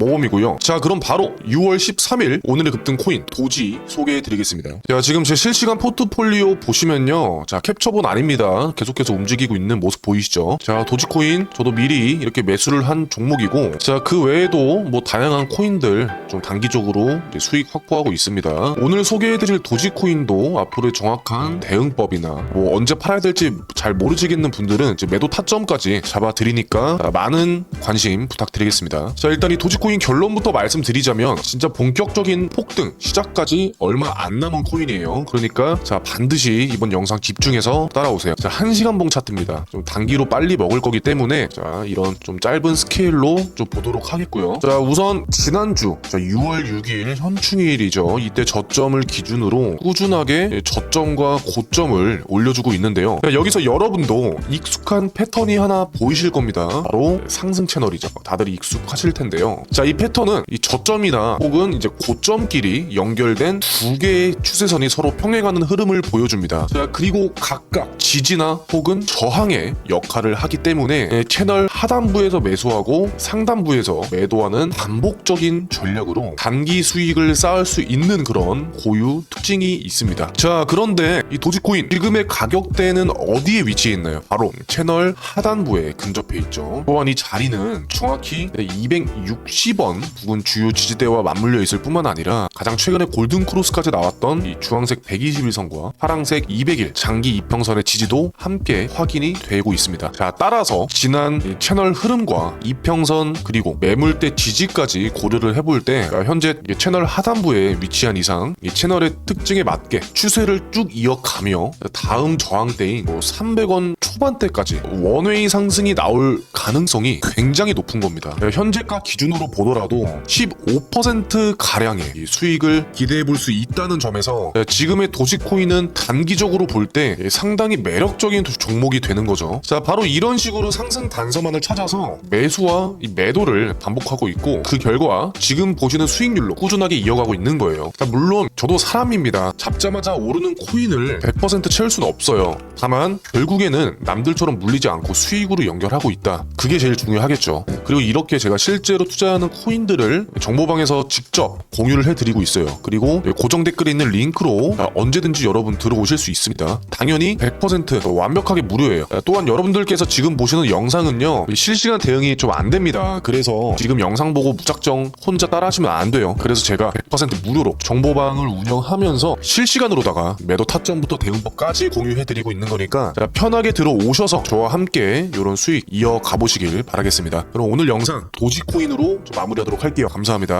모범이고요. 자, 그럼 바로 6월 13일 오늘의 급등 코인 도지 소개해 드리겠습니다. 자, 지금 제 실시간 포트폴리오 보시면요. 자, 캡처본 아닙니다. 계속해서 움직이고 있는 모습 보이시죠? 자, 도지코인 저도 미리 이렇게 매수를 한 종목이고 자, 그 외에도 뭐 다양한 코인들 좀 단기적으로 수익 확보하고 있습니다. 오늘 소개해 드릴 도지코인도 앞으로의 정확한 대응법이나 뭐 언제 팔아야 될지 잘 모르시겠는 분들은 매도 타점까지 잡아 드리니까 많은 관심 부탁드리겠습니다. 자, 일단 이 도지코인 결론부터 말씀드리자면 진짜 본격적인 폭등 시작까지 얼마 안 남은 코인이에요. 그러니까 자, 반드시 이번 영상 집중해서 따라오세요. 자, 1시간 봉 차트입니다. 좀 단기로 빨리 먹을 거기 때문에 자, 이런 좀 짧은 스케일로 좀 보도록 하겠고요. 자, 우선 지난주 자, 6월 6일 현충일이죠. 이때 저점을 기준으로 꾸준하게 저점과 고점을 올려주고 있는데요. 자, 여기서 여러분도 익숙한 패턴이 하나 보이실 겁니다. 바로 상승 채널이죠. 다들 익숙하실 텐데요. 자, 이 패턴은 이 저점이나 혹은 이제 고점끼리 연결된 두 개의 추세선이 서로 평행하는 흐름을 보여줍니다. 자, 그리고 각각 지지나 혹은 저항의 역할을 하기 때문에 예, 채널 하단부에서 매수하고 상단부에서 매도하는 반복적인 전략으로 단기 수익을 쌓을 수 있는 그런 고유 특징이 있습니다. 자, 그런데 이 도지코인 지금의 가격대는 어디에 위치해 있나요? 바로 채널 하단부에 근접해 있죠. 또한 이 자리는 정확히 260원 부근 주요 지지대와 맞물려 있을 뿐만 아니라 가장 최근에 골든 크로스까지 나왔던 이 주황색 121선과 파랑색 200일 장기 이평선의 지지도 함께 확인이 되고 있습니다. 자, 따라서 지난 이 채널 흐름과 이평선 그리고 매물대 지지까지 고려를 해볼 때 자, 현재 이 채널 하단부에 위치한 이상 이 채널의 특징에 맞게 추세를 쭉 이어가며 다음 저항대인 뭐 300원 초반대까지 원웨이 상승이 나올 가능성이 굉장히 높은 겁니다. 현재가 기준으로 보더라도 15% 가량의 이 수익을 기대해 볼 수 있다는 점에서 지금의 도지코인은 단기적으로 볼 때 상당히 매력적인 도- 종목이 되는 거죠. 자, 바로 이런 식으로 상승 단서만을 찾아서 매수와 이 매도를 반복하고 있고 그 결과 지금 보시는 수익률로 꾸준하게 이어가고 있는 거예요. 자, 물론 저도 사람입니다. 잡자마자 오르는 코인을 100% 채울 수는 없어요. 다만 결국에는 남들처럼 물리지 않고 수익으로 연결하고 있다. 그게 제일 중요하겠죠. 그리고 이렇게 제가 실제로 투자하는 코인들을 정보방에서 직접 공유를 해드리고 있어요. 그리고 고정 댓글에 있는 링크로 언제든지 여러분 들어오실 수 있습니다. 당연히 100% 완벽하게 무료예요. 또한 여러분들께서 지금 보시는 영상은요 실시간 대응이 좀 안 됩니다. 그래서 지금 영상 보고 무작정 혼자 따라하시면 안 돼요. 그래서 제가 100% 무료로 정보방을 운영하면서 실시간으로다가 매도 타점부터 대응법까지 공유해드리고 있는 거니까 자, 편하게 들어오셔서 저와 함께 이런 수익 이어가 보시길 바라겠습니다. 그럼 오늘 영상 도지코인으로 좀 마무리하도록 할게요. 감사합니다.